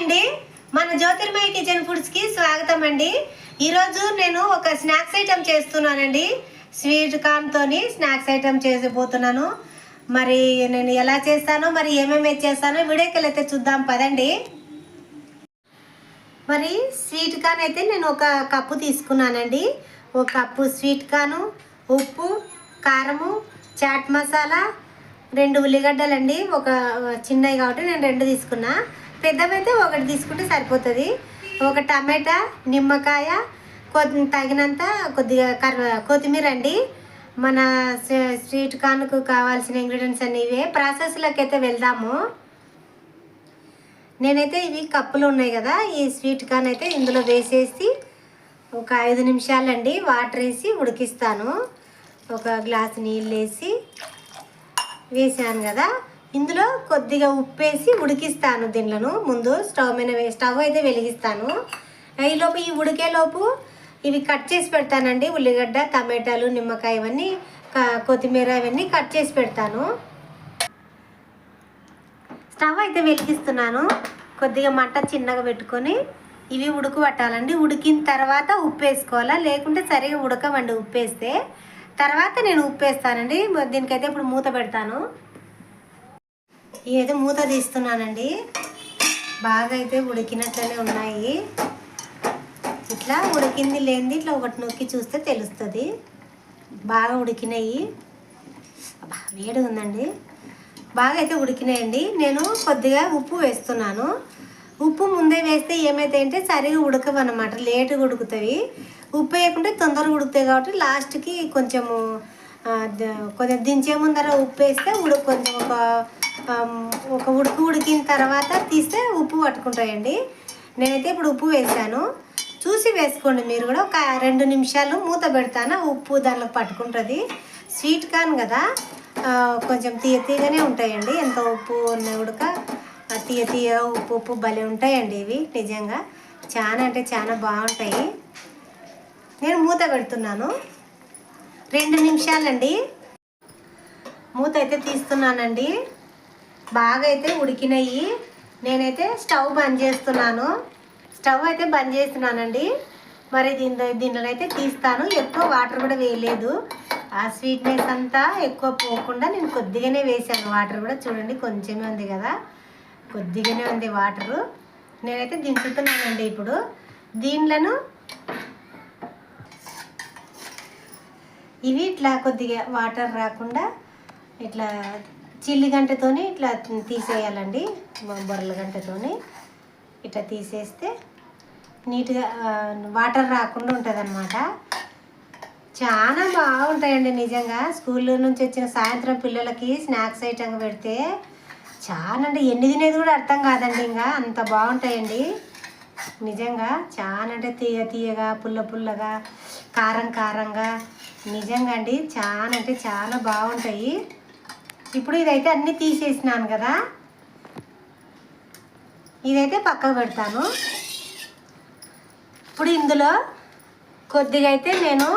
అండి. మన జ్యోతిర్మయ కిచెన్ ఫుడ్స్కి స్వాగతం అండి ఈరోజు నేను ఒక స్నాక్స్ ఐటెం చేస్తున్నానండి. స్వీట్ కార్న్తోని స్నాక్స్ ఐటెం చేసిపోతున్నాను. మరి నేను ఎలా చేస్తానో మరి ఏమేమి చేస్తానో వీడియోకెళ్ళైతే చూద్దాం. పదండి. మరి స్వీట్ కార్న్ అయితే నేను ఒక కప్పు తీసుకున్నానండి. ఒక కప్పు స్వీట్ కార్ను ఉప్పు కారము చాట్ మసాలా రెండు ఉల్లిగడ్డలండి. ఒక చిన్నవి కాబట్టి నేను రెండు తీసుకున్నా. పెద్దవైతే ఒకటి తీసుకుంటే సరిపోతుంది. ఒక టమాటా నిమ్మకాయ కొద్ది తగినంత కొద్దిగా కర్ర కొత్తిమీర అండి. మన స్వీ- స్వీట్ కార్న్కు కావాల్సిన ఇంగ్రీడియంట్స్ అన్ని ఇవే. ప్రాసెస్లోకి అయితే వెళ్దాము. నేనైతే ఇవి కప్పులు ఉన్నాయి కదా ఈ స్వీట్ కార్న్ అయితే ఇందులో వేసేసి ఒక ఐదు నిమిషాలండి వాటర్ వేసి ఉడికిస్తాను. ఒక గ్లాస్ నీళ్ళు వేసి వేసాను కదా. ఇందులో కొద్దిగా ఉప్పు వేసి ఉడికిస్తాను దీనిలను ముందు స్టవ్ మీద స్టవ్ అయితే వెలిగిస్తాను. ఈలోపు ఈ ఉడికేలోపు ఇవి కట్ చేసి పెడతానండి. ఉల్లిగడ్డ టమాటాలు నిమ్మకాయ ఇవన్నీ కొత్తిమీర ఇవన్నీ కట్ చేసి పెడతాను. స్టవ్ అయితే వెలిగిస్తున్నాను. కొద్దిగా మంట చిన్నగా పెట్టుకొని ఇవి ఉడుకు పట్టాలండి ఉడికిన తర్వాత ఉప్పు వేసుకోవాలా లేకుంటే సరిగా ఉడకవండి ఉప్పు వేస్తే తర్వాత నేను ఉప్పు వేస్తానండి దీనికైతే ఇప్పుడు మూత పెడతాను. ఇవైతే మూత తీస్తున్నానండి. బాగా అయితే ఉడికినట్లనే ఉన్నాయి. ఇట్లా ఉడికింది లేనిది ఇట్లా ఒకటి నొక్కి చూస్తే తెలుస్తుంది. బాగా ఉడికినాయి. వేడి వేడిగా ఉందండి. బాగా అయితే ఉడికినాయండి. నేను కొద్దిగా ఉప్పు వేస్తున్నాను. ఉప్పు ముందే వేస్తే ఏమైతాయంటే సరిగా ఉడకవు అనమాట లేటుగా ఉడుకుతాయి. ఉప్పు వేయకుంటే తొందరగా ఉడుకుతాయి కాబట్టి లాస్ట్కి కొంచెము కొంచెం దించే ముందర ఉప్పు వేస్తే ఉడు కొంచెం ఒక ఒక ఉడుకు ఉడికిన తర్వాత తీస్తే ఉప్పు పట్టుకుంటాయండి. నేనైతే ఇప్పుడు ఉప్పు వేసాను చూసి వేసుకోండి మీరు కూడా. ఒక రెండు నిమిషాలు మూత పెడతాను ఉప్పు దానిలో పట్టుకుంటుంది. స్వీట్ కాన్ కదా కొంచెం తీయ తీయగానే ఉంటాయండి. ఎంత ఉప్పు ఉన్న ఉడక తీయ తీయ ఉప్పు ఉప్పు భలే ఉంటాయండి ఇవి నిజంగా. చాలా అంటే చాలా బాగుంటాయి. నేను మూత పెడుతున్నాను. రెండు నిమిషాలండి. మూత అయితే తీస్తున్నానండి. బాగా అయితే ఉడికినాయి. నేనైతే స్టవ్ బంద్ చేస్తున్నాను. స్టవ్ అయితే బంద్ చేస్తున్నానండి. మరి దీని దీనిలో అయితే తీస్తాను. ఎక్కువ వాటర్ కూడా వేయలేదు. ఆ స్వీట్నెస్ అంతా ఎక్కువ పోకుండా నేను కొద్దిగానే వేసాను వాటర్ కూడా చూడండి కొంచెమే ఉంది కదా. కొద్దిగానే ఉంది వాటరు. నేనైతే దించుతున్నానండి ఇప్పుడు. దీనిలను ఇవి ఇట్లా కొద్దిగా వాటర్ రాకుండా ఇట్లా చిల్లి గంటతోని ఇట్లా తీసేయాలండి బొర్రల గంటతోని. ఇట్లా తీసేస్తే నీట్గా వాటర్ రాకుండా ఉంటుంది అనమాట చాలా బాగుంటాయండి నిజంగా. స్కూల్లో నుంచి వచ్చిన సాయంత్రం పిల్లలకి స్నాక్స్ ఐటమ్ పెడితే చాలా అంటే ఎన్ని తినేది కూడా అర్థం కాదండి ఇంకా. అంత బాగుంటాయండి. నిజంగా చాలా అంటే తీయ తీయగా పుల్ల పుల్లగా కారం కారంగా నిజంగా అండి చాలా అంటే చాలా బాగుంటాయి. ఇప్పుడు ఇదైతే అన్నీ తీసేసినాను కదా. ఇదైతే పక్కకు పెడతాను. ఇప్పుడు ఇందులో కొద్దిగా అయితే నేను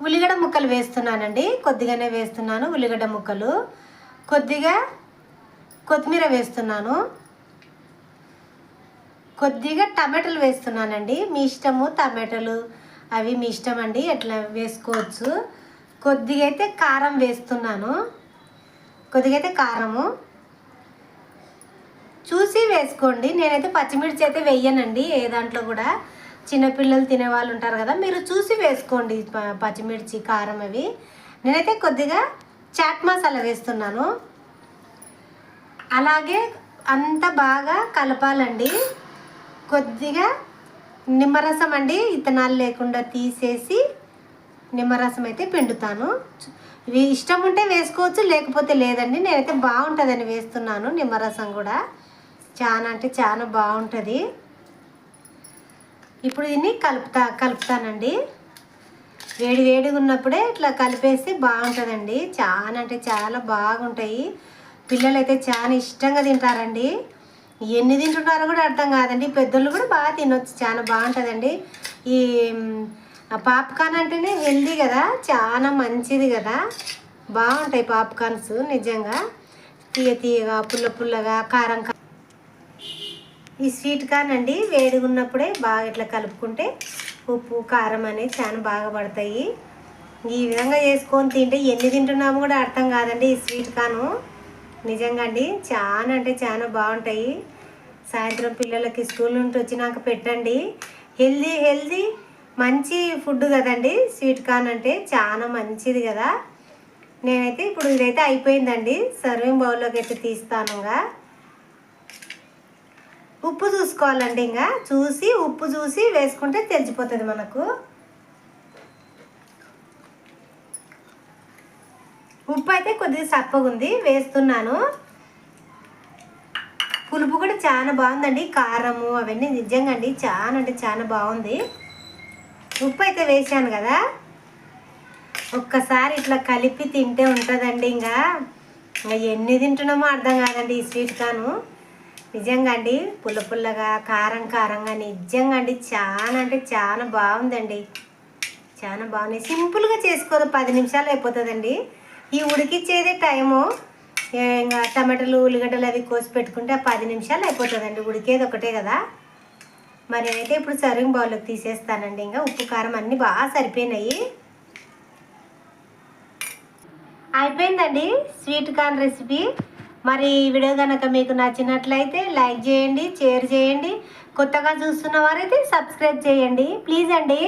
ఉల్లిగడ్డ ముక్కలు వేస్తున్నానండి. కొద్దిగానే వేస్తున్నాను ఉల్లిగడ్డ ముక్కలు. కొద్దిగా కొత్తిమీర వేస్తున్నాను. కొద్దిగా టమాటాలు వేస్తున్నానండి. మీ ఇష్టము టమాటాలు. అవి మీ ఇష్టం అండి. ఎట్లా వేసుకోవచ్చు? కొద్దిగా అయితే కారం వేస్తున్నాను. కొద్దిగా అయితే కారము. చూసి వేసుకోండి. నేనైతే పచ్చిమిర్చి అయితే వెయ్యనండి ఏ దాంట్లో కూడా చిన్నపిల్లలు తినే వాళ్ళు ఉంటారు కదా మీరు చూసి వేసుకోండి పచ్చిమిర్చి కారం అవి. నేనైతే కొద్దిగా చాట్ మసాలా వేస్తున్నాను. అలాగే అంత బాగా కలపాలండి. కొద్దిగా నిమ్మరసం అండి ఇతనాలు లేకుండా తీసేసి నిమ్మరసం అయితే పిండుతాను. ఇష్టం ఉంటే వేసుకోవచ్చు లేకపోతే లేదండి. నేనైతే బాగుంటుందని వేస్తున్నాను నిమ్మరసం కూడా. చాలా అంటే చాలా బాగుంటుంది. ఇప్పుడు దీన్ని కలుపుతా కలుపుతానండి. వేడి వేడిగా ఉన్నప్పుడే ఇట్లా కలిపేసి బాగుంటుందండి. చాలా అంటే చాలా బాగుంటాయి. పిల్లలు అయితే చాలా ఇష్టంగా తింటారండి. ఎన్ని తింటున్నారో కూడా అర్థం కాదండి. పెద్దోళ్ళు కూడా బాగా తినొచ్చు. చాలా బాగుంటుందండి. ఈ పాప్కార్న్ అంటేనే హెల్దీ కదా. చాలా మంచిది కదా. బాగుంటాయి పాప్కార్న్స్ నిజంగా. తీయ తీయగా పుల్ల పుల్లగా కారం కా- ఈ స్వీట్ కార్న్ అండి వేడిగా ఉన్నప్పుడే బాగా ఇట్లా కలుపుకుంటే ఉప్పు కారం అనేది చాలా బాగా పడతాయి. ఈ విధంగా చేసుకొని తింటే ఎన్ని తింటున్నామో కూడా అర్థం కాదండి ఈ స్వీట్ కాను నిజంగా అండి. చాలా అంటే చాలా బాగుంటాయి. సాయంత్రం పిల్లలకి స్కూల్ నుండి వచ్చినాక పెట్టండి. హెల్దీ హెల్దీ మంచి ఫుడ్ కదండి. స్వీట్ కార్న్ అంటే చాలా మంచిది కదా. నేనైతే ఇప్పుడు ఇదైతే అయిపోయిందండి. సర్వింగ్ బౌల్లోకి అయితే తీస్తానుగా ఉప్పు చూసుకోవాలండి ఇంకా. చూసి ఉప్పు చూసి వేసుకుంటే తెలిసిపోతుంది మనకు. ఉప్పు అయితే కొద్దిగా సప్పగా ఉంది వేస్తున్నాను. పులుపు కూడా చాలా బాగుందండి. కారము అవన్నీ నిజంగా అండి చాలా అంటే చాలా బాగుంది. ఉప్పు అయితే వేసాను కదా. ఒక్కసారి ఇట్లా కలిపి తింటే ఉంటుందండి ఇంకా ఎన్ని తింటున్నామో అర్థం కాదండి ఈ స్వీట్ కాను. నిజంగా అండి పుల్ల పుల్లగా కారం కారంగా నిజంగా అండి చాలా అంటే చాలా బాగుందండి. చాలా బాగున్నాయి. సింపుల్గా చేసుకోదు పది నిమిషాలు అయిపోతుందండి. ఈ ఉడికిచ్చేదే టైము. ఇంకా టమాటాలు ఉల్లిగడ్డలు అవి కోసి పెట్టుకుంటే ఆ పది నిమిషాలు అయిపోతుందండి. ఉడికేది ఒకటే కదా. మరి అయితే ఇప్పుడు సర్వింగ్ బౌల్లోకి తీసేస్తానండి. ఇంకా ఉప్పు కారం అన్నీ బాగా సరిపోయినాయి. అయిపోయిందండి స్వీట్ కార్న్ రెసిపీ మరి ఈ వీడియో కనుక మీకు నచ్చినట్లయితే లైక్ చేయండి షేర్ చేయండి. కొత్తగా చూస్తున్న వారైతే సబ్స్క్రైబ్ చేయండి. ప్లీజ్ అండి.